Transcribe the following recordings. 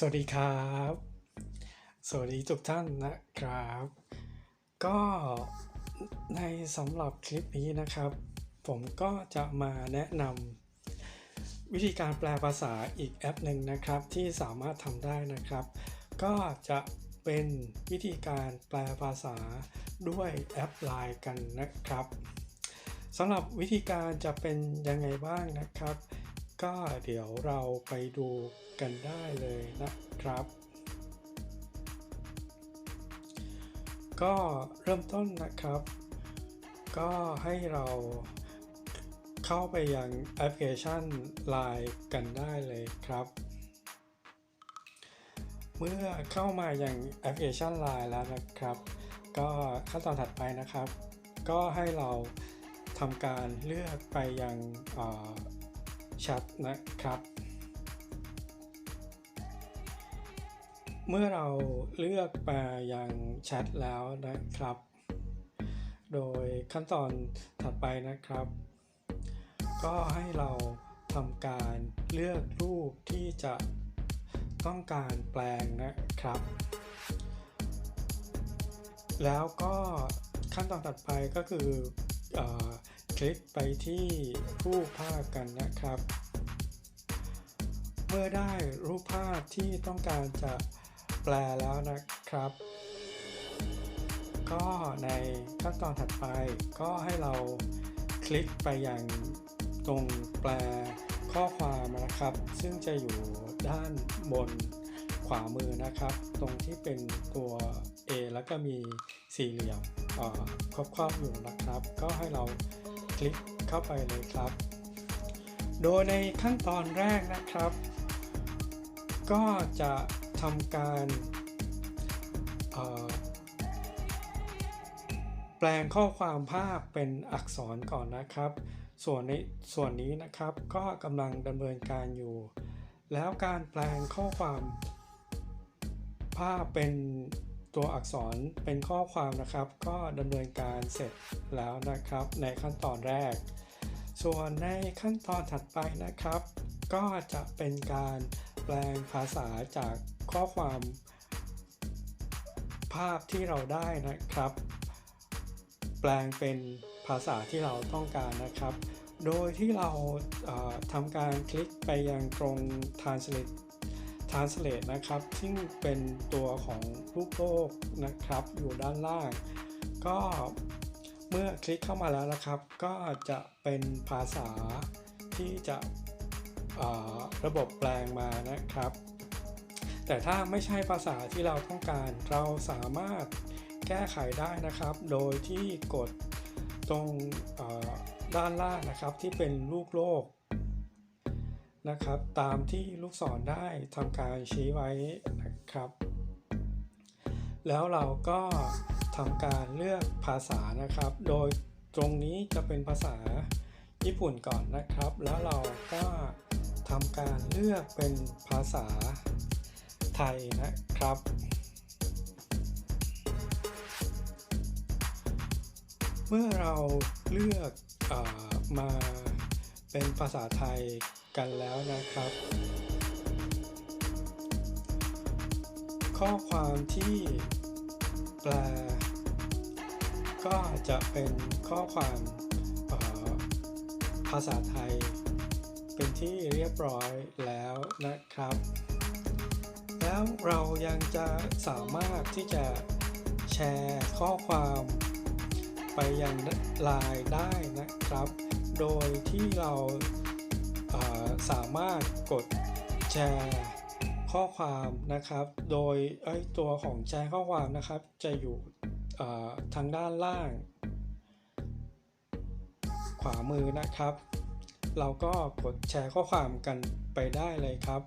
สวัสดีครับ สวัสดีทุกท่านนะครับ ก็ในสำหรับคลิปนี้นะครับ ผมก็จะมาแนะนำวิธีการแปลภาษาอีกแอปหนึ่งนะครับ ที่สามารถทำได้นะครับ ก็จะเป็นวิธีการแปลภาษาด้วยแอป Line กันนะครับสำหรับวิธีการจะเป็นยังไงบ้างนะครับ ก็เดี๋ยวเราไปดูกันได้เลยนะครับ ก็เริ่มต้นนะครับ ก็ให้เราเข้าไปยังแอปพลิเคชัน Line กันได้เลยครับ เมื่อเข้ามาอย่างแอปพลิเคชัน Line แล้วนะครับ ก็ขั้นตอนถัดไปนะครับ ก็ให้เราทำการเลือกไปยัง ชทนะครับ เมื่อเราเลือกไปยังแชทแล้วนะครับ โดยขั้นตอนถัดไปนะครับ ก็ให้เราทำการเลือกรูปที่จะต้องการแปลงนะครับ แล้วก็ขั้นตอนถัดไปก็คืออ คลิกไปที่รูปภาพกันนะครับ เมื่อได้รูปภาพที่ต้องการจะแปลแล้วนะครับ ก็ในขั้นตอนถัดไปก็ให้เราคลิกไปอย่างตรงแปลข้อความนะครับ ซึ่งจะอยู่ด้านบนขวามือนะครับ ตรงที่เป็นตัว A แล้วก็มีสี่เหลี่ยมครอบครอบอยู่นะครับ ก็ให้เรา คลิกเข้าไปเลยครับ โดยในขั้นตอนแรกนะครับ ก็จะทำการแปลงข้อความภาพเป็นอักษรก่อนนะครับ ส่วนในส่วนนี้นะครับก็กำลังดำเนินการอยู่ แล้วการแปลงข้อความภาพเป็น ตัวอักษรเป็นข้อความนะครับ ก็ดำเนินการเสร็จแล้วนะครับ ในขั้นตอนแรก ส่วนในขั้นตอนถัดไปนะครับ ก็จะเป็นการแปลงภาษาจากข้อความภาพที่เราได้นะครับ แปลงเป็นภาษาที่เราต้องการนะครับ โดยที่เราทำการคลิกไปยังตรง translate translate นะครับ ซึ่งเป็นตัวของรูปโลกนะครับ อยู่ด้านล่าง ก็เมื่อคลิกเข้ามาแล้วนะครับ ก็จะเป็นภาษาที่จะระบบแปลงมานะครับ แต่ถ้าไม่ใช่ภาษาที่เราต้องการ เราสามารถแก้ไขได้นะครับ โดยที่กดตรงด้านล่างนะครับที่เป็นลูกโลก นะครับ ตามที่ลูกศรได้ทำการชี้ไว้นะครับ แล้วเราก็ทำการเลือกภาษานะครับ โดยตรงนี้จะเป็นภาษาญี่ปุ่นก่อนนะครับ แล้วเราก็ทำการเลือกเป็นภาษาไทยนะครับ เมื่อเราเลือกอมา เป็นภาษาไทยกันแล้วนะครับ ข้อความที่แปล ก็จะเป็นข้อความภาษาไทย เป็นที่เรียบร้อยแล้วนะครับ แล้วเรายังจะสามารถที่จะแชร์ข้อความไปยังไลน์ได้นะครับ โดยที่เราสามารถกดแชร์ข้อความนะครับ โดยไอตัวของแชร์ข้อความนะครับ จะอยู่ทางด้านล่าง ขวามือนะครับ เราก็กดแชร์ข้อความกันไปได้เลยครับ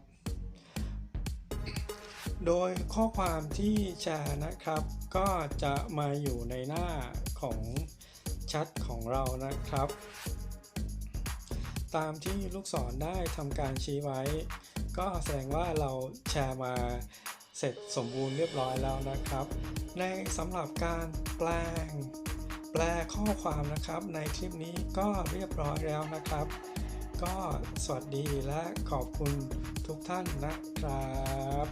โดยข้อความที่แชร์นะครับ ก็จะมาอยู่ในหน้าของแชทของเรานะครับ ตามที่ลูกศรได้ทำการชี้ไว้ ก็แสดงว่าเราแชร์มาเสร็จสมบูรณ์เรียบร้อยแล้วนะครับ ในสำหรับการแปลง แปลข้อความนะครับ ในคลิปนี้ก็เรียบร้อยแล้วนะครับ ก็สวัสดีและขอบคุณทุกท่านนะครับ